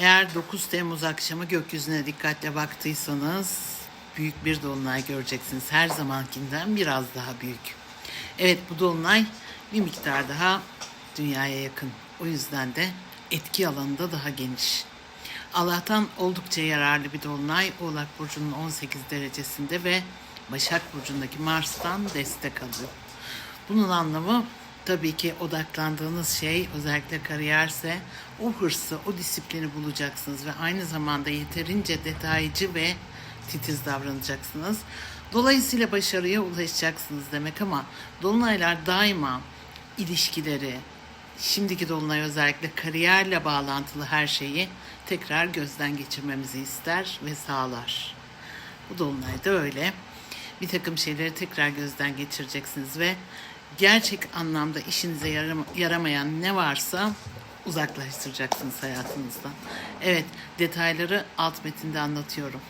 Eğer 9 Temmuz akşamı gökyüzüne dikkatle baktıysanız büyük bir dolunay göreceksiniz. Her zamankinden biraz daha büyük. Evet bu dolunay bir miktar daha dünyaya yakın. O yüzden de etki alanı da daha geniş. Allah'tan oldukça yararlı bir dolunay Oğlak Burcu'nun 18 derecesinde ve Başak Burcu'ndaki Mars'tan destek alıyor. Bunun anlamı tabii ki odaklandığınız şey özellikle kariyerse o hırsı, o disiplini bulacaksınız ve aynı zamanda yeterince detaycı ve titiz davranacaksınız. Dolayısıyla başarıya ulaşacaksınız demek ama dolunaylar daima ilişkileri, şimdiki dolunay özellikle kariyerle bağlantılı her şeyi tekrar gözden geçirmemizi ister ve sağlar. Bu dolunay da öyle. Bir takım şeyleri tekrar gözden geçireceksiniz ve gerçek anlamda işinize yaram- yaramayan ne varsa uzaklaştıracaksınız hayatınızdan. Evet, detayları alt metinde anlatıyorum.